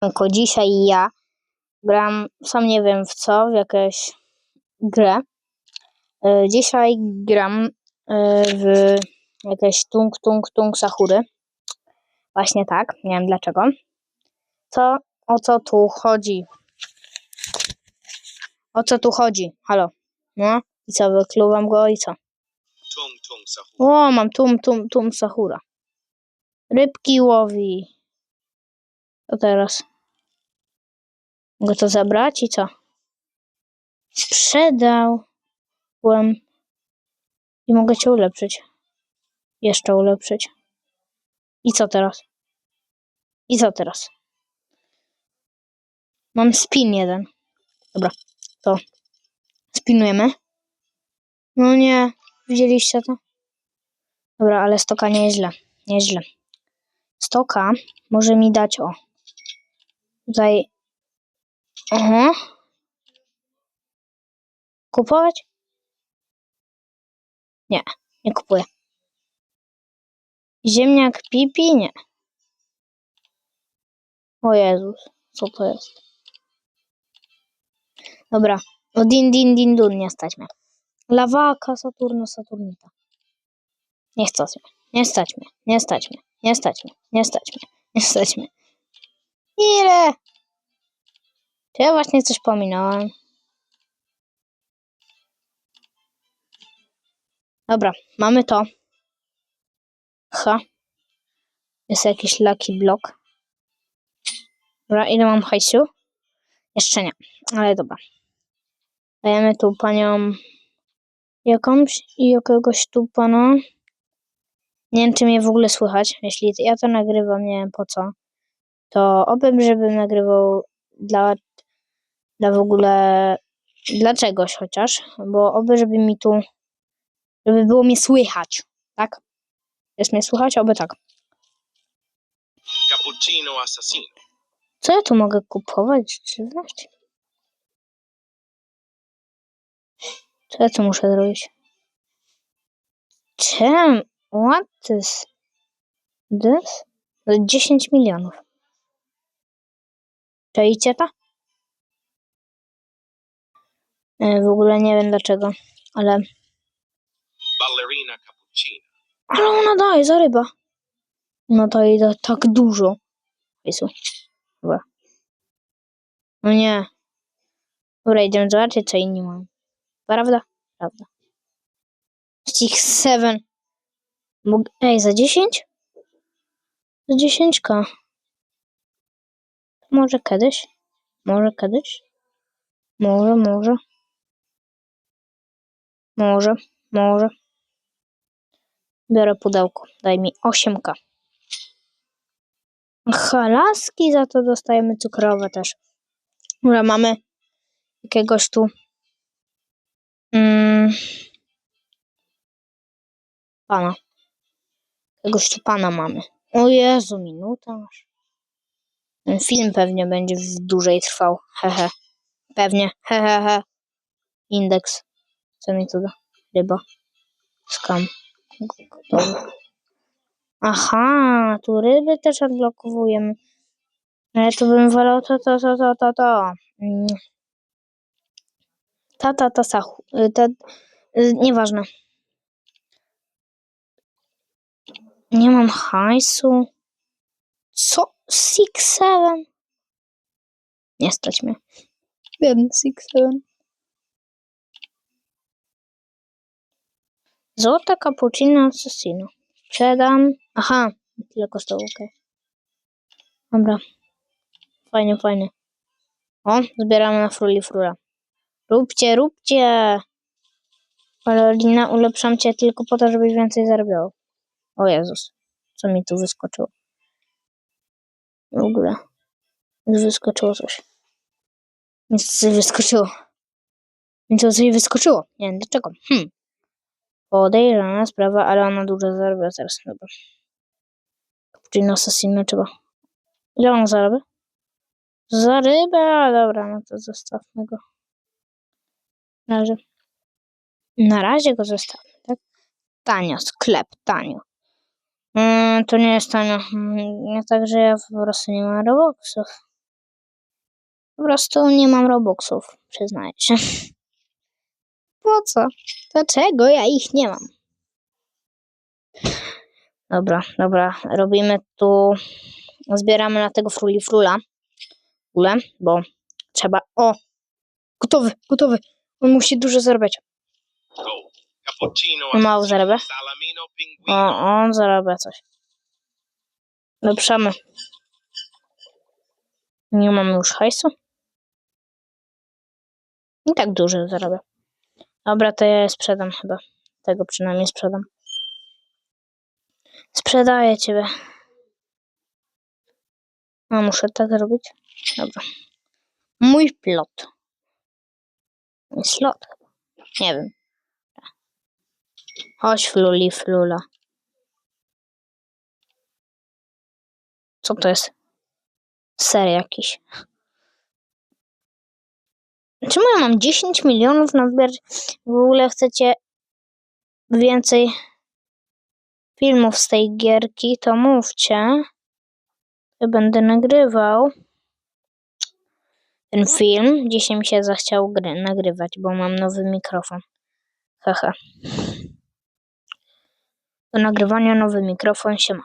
Tylko dzisiaj ja gram, sam nie wiem w co, w jakąś grę. E, Dzisiaj gram e, w jakieś tung tung tung sahury. Właśnie tak, nie wiem dlaczego. Co, o co tu chodzi? O co tu chodzi? Halo? No i co, wykluwam go i co? Tung Tung Sahur. O, mam tum tum tum sahura. Rybki łowi. Teraz? Mogę to zabrać i co? Sprzedałem. I mogę cię ulepszyć. Jeszcze ulepszyć. I co teraz? I co teraz? Mam spin jeden. Dobra, to spinujemy. No nie, widzieliście to? Dobra, ale stoka nieźle, nieźle. Stoka może mi dać o. Tutaj. Aha. Kupować? Nie, nie kupuję. Ziemniak pipi? Nie. O Jezus, co to jest? Dobra, o din din din dun nie stać mnie. Lawaka, Saturno, Saturnita. Nie stać mnie, nie stać mnie, nie stać mnie, nie stać mnie, nie stać mnie, nie stać mnie. Ile? Czy ja właśnie coś pominąłem? Dobra, mamy to. Ha. Jest jakiś lucky block. Dobra, ile mam hajsu? Jeszcze nie, ale dobra. Dajemy tu panią jakąś i jakiegoś tu pana. Nie wiem, czy mnie w ogóle słychać. Jeśli ja to nagrywam, nie wiem po co, to obym, żebym nagrywał dla, dla w ogóle, dla czegoś chociaż, bo oby, żeby mi tu, żeby było mnie słychać, tak? Jest mnie słychać? Oby tak. Cappuccino Assassino. Co ja tu mogę kupować? Żywność? Co ja tu muszę zrobić? Czem? What is this? 10 milionów. Czajcie to? E, W ogóle nie wiem dlaczego, ale... Ballerina Cappuccina. Ale ona daje za ryba. No to jej da tak dużo. Jezu. Dobra. No nie. Dobra, idziemy zobaczyć, co inni mają. Prawda? Prawda. Seven. Mog- Ej, za 10? Za 10k. Może kiedyś? Może kiedyś? Może, może. Może, może. Biorę pudełko. Daj mi 8k. Aha, laski za to dostajemy cukrowe też. Dobra, mamy jakiegoś tu mm, pana. Jakiegoś tu pana mamy. O Jezu, minuta aż. Film pewnie będzie dłużej trwał. Hehe. Pewnie. Hehehe. Indeks. Co mi tu da? Ryba. Skam. Aha, tu ryby też odblokowujemy. Ale tu bym wolał to, to, to, to, to, to. Mm. Ta, ta, ta, sachu. y, Ta, y, nieważne. Nie mam hajsu. Co? Six, seven? Nie stać mnie. Biedny six, seven. Złote cappuccino assassino. Sprzedam. Aha, tyle kosztowało, okej. Dobra. Fajnie, fajnie. O, zbieramy na fruli frula. Róbcie, róbcie! Karolina, ulepszam cię tylko po to, żebyś więcej zarabiał. O Jezus, co mi tu wyskoczyło? W ogóle. Wyskoczyło coś. Tu coś wyskoczyło. Mi tu coś wyskoczyło. Nie wiem dlaczego. Hmm. Podejrzana sprawa, ale ona dużo zarabia teraz. Dobra. Cappuccino Assassino trzeba. Ile on zarabia? Za rybę? Dobra, no to zostawmy go. Na razie. Na razie go zostawmy, tak? Tanio, sklep, tanio. Mm, to nie jest tanio. Mm, Nie tak, że ja po prostu nie mam roboksów. Po prostu nie mam robuxów, przyznaję się. Po co? Dlaczego ja ich nie mam? Dobra, dobra, robimy tu, zbieramy na tego fruli frula, ule, bo trzeba, o, gotowy, gotowy, on musi dużo zarabiać. Mało zarabia? O, on zarabia coś. Lepszamy. Nie mamy już hajsu. I tak dużo zarabia. Dobra, to ja je sprzedam chyba. Tego przynajmniej sprzedam. Sprzedaję ciebie. No, muszę tak zrobić. Dobra. Mój plot. Slot. Nie wiem. Chodź, fluli, flula. Co to jest? Ser jakiś. Czemu ja mam 10 milionów na zbierać? W ogóle chcecie więcej filmów z tej gierki, to mówcie. Ja będę nagrywał ten film. Dzisiaj mi się zachciało gry nagrywać, bo mam nowy mikrofon. Haha. Do nagrywania nowy mikrofon się ma.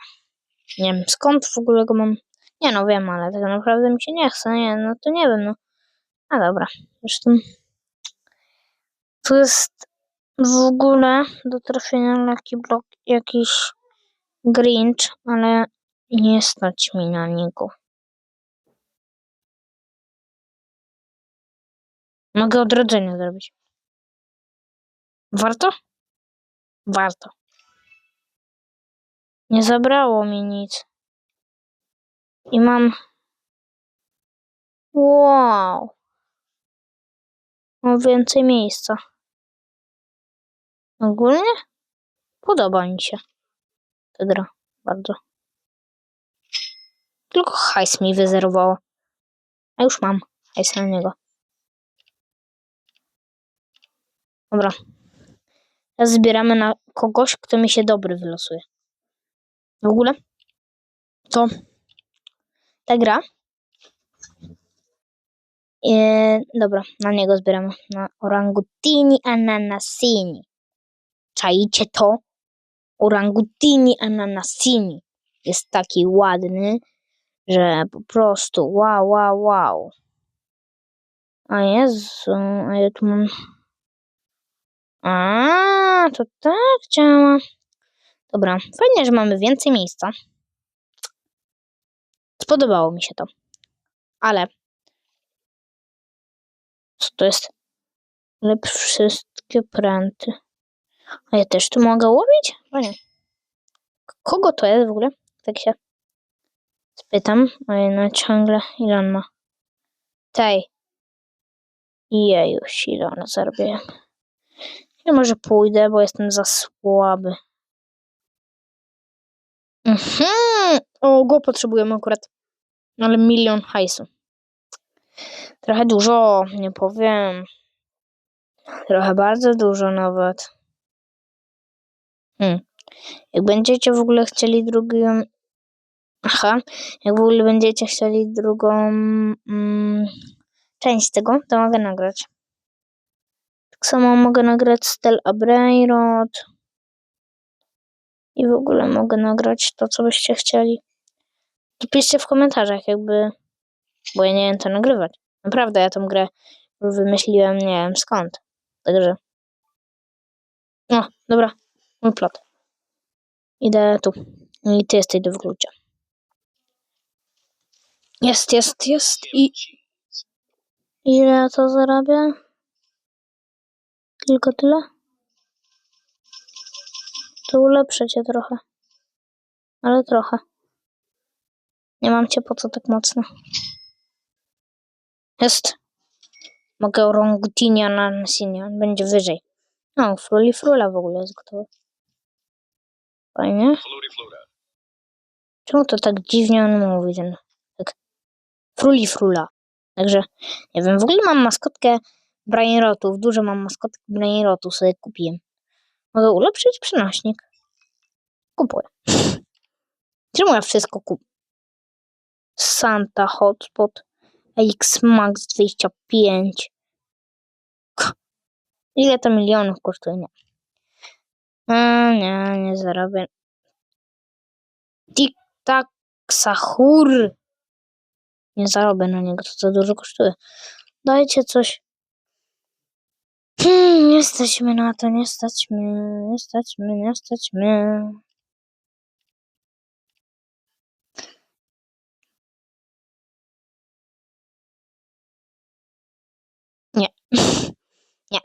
Nie wiem skąd w ogóle go mam. Nie no wiem, ale tak naprawdę mi się nie chce. Nie, no to nie wiem, no. A dobra. Zresztą tu jest w ogóle do trafienia Lucky Block jakiś Grinch, ale nie stać mi na niego. Mogę odrodzenie zrobić. Warto? Warto. Nie zabrało mi nic. I mam. Wow. Mam więcej miejsca. Ogólnie podoba mi się ta gra bardzo. Tylko hajs mi wyzerowało. A już mam hajs na niego. Dobra. Teraz zbieramy na kogoś, kto mi się dobry wylosuje. W ogóle to ta gra. E, dobra, na niego zbieramy. Na orangutini ananasini. Czaicie to? Orangutini ananasini. Jest taki ładny, że po prostu wow, wow, wow. A Jezu, a ja tu mam... A, to tak działa. Dobra, fajnie, że mamy więcej miejsca. Spodobało mi się to. Ale co to jest? Ale wszystkie pręty. A ja też tu mogę łowić? Fajnie. Kogo to jest w ogóle? Tak się spytam. A no ciągle ile on ma? Tej. Jejuś, ile ona zarabia. Ja może pójdę, bo jestem za słaby. Mhm. O, go potrzebujemy akurat. Ale milion hajsu. Trochę dużo, nie powiem. Trochę bardzo dużo nawet. Hmm. Jak będziecie w ogóle chcieli drugą... Aha. Jak w ogóle będziecie chcieli drugą mm, część tego, to mogę nagrać. Tak samo mogę nagrać Stel Abreirot. I w ogóle mogę nagrać to, co byście chcieli. To piszcie w komentarzach, jakby... Bo ja nie wiem to nagrywać. Naprawdę, ja tą grę wymyśliłem, nie wiem skąd. Także... O, dobra. Mój plot. Idę tu. I ty jesteś do wyklucia. Jest, jest, jest. I ile to zarabia? Tylko tyle? To ulepszę cię trochę. Ale trochę. Nie mam cię po co tak mocno. Jest. Mogę orangutinia na nasienia. Będzie wyżej. O, fruli frula w ogóle jest gotowy. Fajnie. Czemu to tak dziwnie on mówi ten? Tak. Fruli frula. Także, nie wiem, w ogóle mam maskotkę Brainrotów. Dużo mam maskotki Brainrotów, sobie kupiłem. Mogę ulepszyć przenośnik. Kupuję. Czemu ja wszystko kupuję? Santa Hotspot. X Max 25. K. Ile to milionów kosztuje? Nie. A, nie, nie zarobię. Tik tak sahur. Nie zarobię na niego, to za dużo kosztuje. Dajcie coś. Hmm, nie stać na to, nie stać mnie, nie stać mnie, nie stać mnie. Nie. Nie.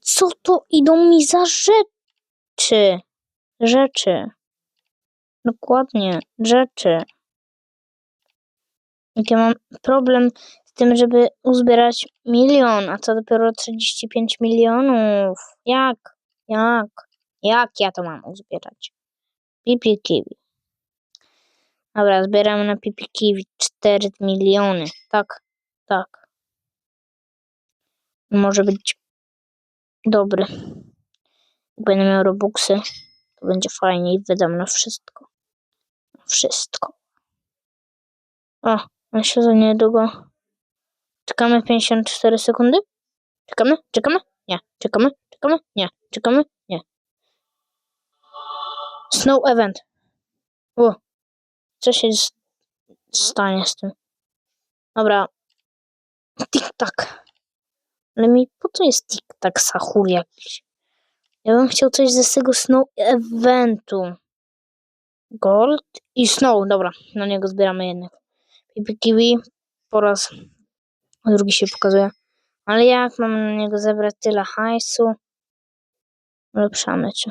Co to idą mi za rzeczy? Rzeczy. Dokładnie, rzeczy. Jak ja mam problem tym, żeby uzbierać milion, a co dopiero 35 milionów. Jak? Jak? Jak ja to mam uzbierać? Pipi kiwi. Dobra, zbieramy na pipi kiwi 4 miliony. Tak, tak. Może być dobry. Będę miał robuxy, to będzie fajnie i wydam na wszystko. Wszystko. O, on się za niedługo. Czekamy 54 sekundy? Czekamy? Czekamy? Nie. Czekamy? Czekamy? Nie. Czekamy? Nie. Snow event. O. Co się stanie z tym? Dobra. Tik-tak. Ale mi po co jest tik-tak sahur jakiś? Ja bym chciał coś ze tego snow eventu. Gold i snow. Dobra, na niego zbieramy jednak. Pipi kiwi po raz drugi się pokazuje. Ale jak mam na niego zebrać tyle hajsu? Ulepszamy cię.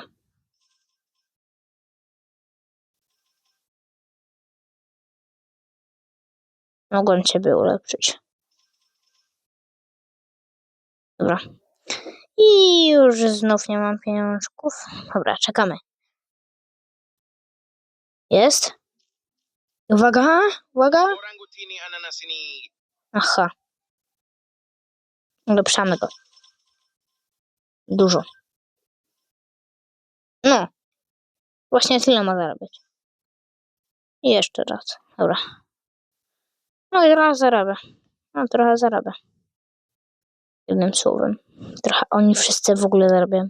Mogłem ciebie ulepszyć. Dobra. I już znów nie mam pieniążków. Dobra, czekamy. Jest? Uwaga, uwaga. Aha. Ulepszamy go. Dużo. No. Właśnie tyle ma zarabiać. I jeszcze raz. Dobra. No i trochę zarabia. No trochę zarabia. Jednym słowem. Trochę oni wszyscy w ogóle zarabiają.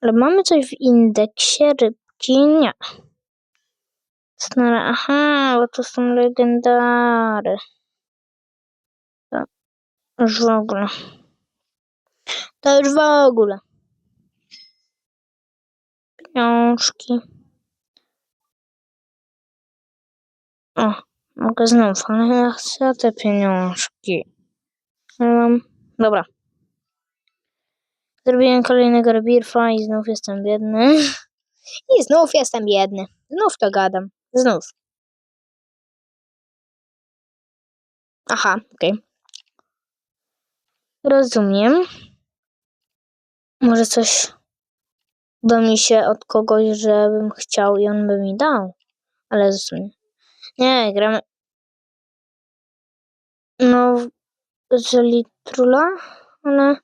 Ale mamy coś w indeksie rybki? Nie. Aha, bo to są legendary. Już w ogóle. To już w ogóle. Pieniążki. O, mogę znów, ale ja chcę te pieniążki. Mam... Dobra. Zrobiłem kolejnego rebirfa i znów jestem biedny. I znów jestem biedny. Znów to gadam. Znów. Aha, okej. Rozumiem. Może coś uda mi się od kogoś, żebym chciał i on by mi dał. Ale w sumie. Nie, gramy. No, z Litrula, ale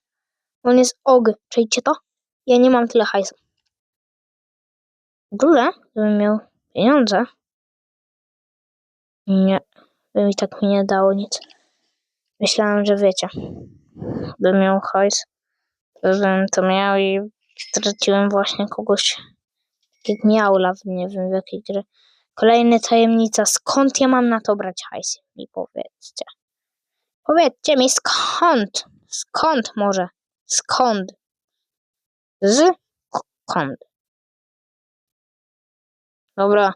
on jest OG. Czajcie to? Ja nie mam tyle hajsu. Ogóle, gdybym miał pieniądze. Nie, by mi tak mi nie dało nic. Myślałem, że wiecie, bym miał hajs, to bym to miał i straciłem właśnie kogoś, jak miał law, nie wiem w jakiej grze. Kolejna tajemnica, skąd ja mam na to brać hajs? Mi powiedzcie. Powiedzcie mi skąd? Skąd może? Skąd? Z? Skąd? Dobra,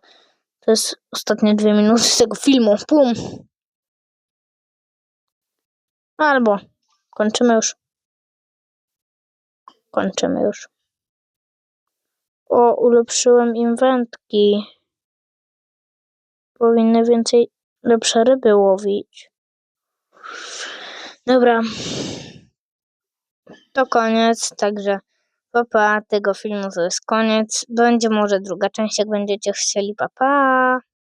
to jest ostatnie dwie minuty tego filmu. Pum. Albo kończymy już. Kończymy już. O, ulepszyłem im wędki. Powinny więcej lepsze ryby łowić. Dobra. To koniec, także papa tego filmu to jest koniec. Będzie może druga część, jak będziecie chcieli. Papa.